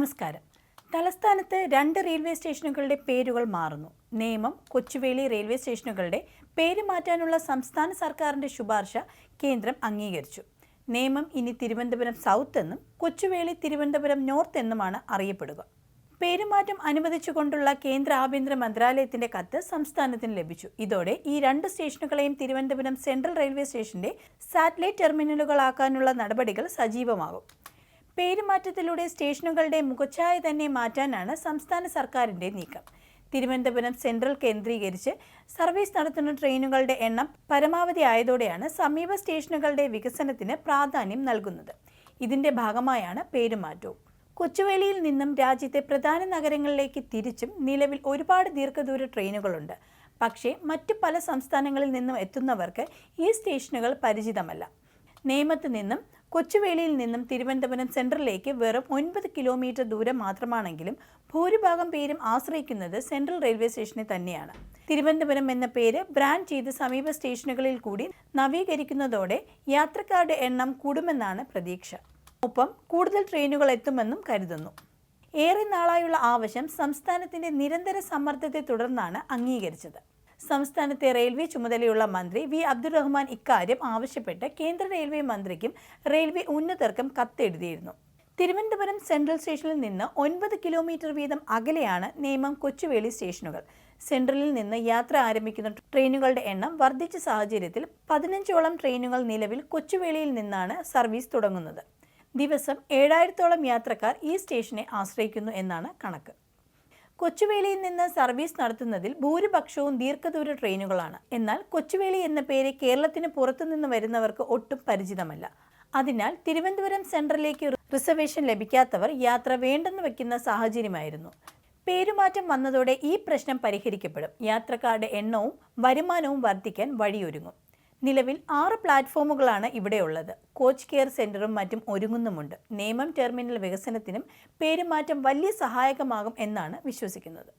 നമസ്കാരം. തലസ്ഥാനത്ത് രണ്ട് റെയിൽവേ സ്റ്റേഷനുകളുടെ പേരുകൾ മാറുന്നു. നേമം കൊച്ചുവേളി റെയിൽവേ സ്റ്റേഷനുകളുടെ പേര് മാറ്റാനുള്ള സംസ്ഥാന സർക്കാരിന്റെ ശുപാർശ കേന്ദ്രം അംഗീകരിച്ചു. നേമം ഇനി തിരുവനന്തപുരം സൗത്ത് എന്നും കൊച്ചുവേളി തിരുവനന്തപുരം നോർത്ത് എന്നുമാണ് അറിയപ്പെടുക. പേരുമാറ്റം അനുവദിച്ചുകൊണ്ടുള്ള കേന്ദ്ര ആഭ്യന്തര മന്ത്രാലയത്തിന്റെ കത്ത് സംസ്ഥാനത്തിന് ലഭിച്ചു. ഇതോടെ ഈ രണ്ട് സ്റ്റേഷനുകളെയും തിരുവനന്തപുരം സെൻട്രൽ റെയിൽവേ സ്റ്റേഷന്റെ സാറ്റലൈറ്റ് ടെർമിനലുകളാക്കാനുള്ള നടപടികൾ സജീവമാകും. പേരുമാറ്റത്തിലൂടെ സ്റ്റേഷനുകളുടെ മുഖച്ഛായ തന്നെ മാറ്റാനാണ് സംസ്ഥാന സർക്കാരിന്റെ നീക്കം. തിരുവനന്തപുരം സെൻട്രൽ കേന്ദ്രീകരിച്ച് സർവീസ് നടത്തുന്ന ട്രെയിനുകളുടെ എണ്ണം പരമാവധി ആയതോടെയാണ് സമീപ സ്റ്റേഷനുകളുടെ വികസനത്തിന് പ്രാധാന്യം നൽകുന്നത്. ഇതിന്റെ ഭാഗമായാണ് പേരുമാറ്റവും. കൊച്ചുവേളിയിൽ നിന്നും രാജ്യത്തെ പ്രധാന നഗരങ്ങളിലേക്ക് തിരിച്ചും നിലവിൽ ഒരുപാട് ദീർഘദൂര ട്രെയിനുകളുണ്ട്. പക്ഷേ മറ്റു പല സംസ്ഥാനങ്ങളിൽ നിന്നും എത്തുന്നവർക്ക് ഈ സ്റ്റേഷനുകൾ പരിചിതമല്ല. നേമത്ത് നിന്നും കൊച്ചുവേളിയിൽ നിന്നും തിരുവനന്തപുരം സെൻട്രലിലേക്ക് വെറും ഒൻപത് കിലോമീറ്റർ ദൂരം മാത്രമാണെങ്കിലും ഭൂരിഭാഗം പേരും ആശ്രയിക്കുന്നത് സെൻട്രൽ റെയിൽവേ സ്റ്റേഷനെ തന്നെയാണ്. തിരുവനന്തപുരം എന്ന പേര് ബ്രാൻഡ് ചെയ്ത് സമീപ സ്റ്റേഷനുകളിൽ കൂടി നവീകരിക്കുന്നതോടെ യാത്രക്കാരുടെ എണ്ണം കൂടുമെന്നാണ് പ്രതീക്ഷ. ഒപ്പം കൂടുതൽ ട്രെയിനുകൾ എത്തുമെന്നും കരുതുന്നു. ഏറെ നാളായുള്ള ആവശ്യം സംസ്ഥാനത്തിന്റെ നിരന്തര സമ്മർദ്ദത്തെ തുടർന്നാണ് അംഗീകരിച്ചത്. സംസ്ഥാനത്തെ റെയിൽവേ ചുമതലയുള്ള മന്ത്രി വി അബ്ദുറഹ്മാൻ ഇക്കാര്യം ആവശ്യപ്പെട്ട് കേന്ദ്ര റെയിൽവേ മന്ത്രിക്കും റെയിൽവേ ഉന്നതർക്കും കത്തെഴുതിയിരുന്നു. തിരുവനന്തപുരം സെൻട്രൽ സ്റ്റേഷനിൽ നിന്ന് ഒൻപത് കിലോമീറ്റർ വീതം അകലെയാണ് നേമം കൊച്ചുവേളി സ്റ്റേഷനുകൾ. സെൻട്രലിൽ നിന്ന് യാത്ര ആരംഭിക്കുന്ന ട്രെയിനുകളുടെ എണ്ണം വർദ്ധിച്ച സാഹചര്യത്തിൽ പതിനഞ്ചോളം ട്രെയിനുകൾ നിലവിൽ കൊച്ചുവേളിയിൽ നിന്നാണ് സർവീസ് തുടങ്ങുന്നത്. ദിവസം ഏഴായിരത്തോളം യാത്രക്കാർ ഈ സ്റ്റേഷനെ ആശ്രയിക്കുന്നു എന്നാണ് കണക്ക്. കൊച്ചുവേളിയിൽ നിന്ന് സർവീസ് നടത്തുന്നതിൽ ഭൂരിപക്ഷവും ദീർഘദൂര ട്രെയിനുകളാണ്. എന്നാൽ കൊച്ചുവേളി എന്ന പേര് കേരളത്തിന് പുറത്തുനിന്ന് വരുന്നവർക്ക് ഒട്ടും പരിചിതമല്ല. അതിനാൽ തിരുവനന്തപുരം സെൻട്രലിലേക്ക് റിസർവേഷൻ ലഭിക്കാത്തവർ യാത്ര വേണ്ടെന്ന് വയ്ക്കുന്ന സാഹചര്യമായിരുന്നു. പേരുമാറ്റം വന്നതോടെ ഈ പ്രശ്നം പരിഹരിക്കപ്പെടും. യാത്രക്കാരുടെ എണ്ണവും വരുമാനവും വർദ്ധിക്കാൻ വഴിയൊരുങ്ങും. നിലവിൽ ആറ് പ്ലാറ്റ്ഫോമുകളാണ് ഇവിടെയുള്ളത്. കോച്ച് കെയർ സെന്ററും മറ്റും ഒരുങ്ങുന്നുമുണ്ട്. നേമം ടെർമിനൽ വികസനത്തിനും പേരുമാറ്റം വലിയ സഹായകമാകും എന്നാണ് വിശ്വസിക്കുന്നത്.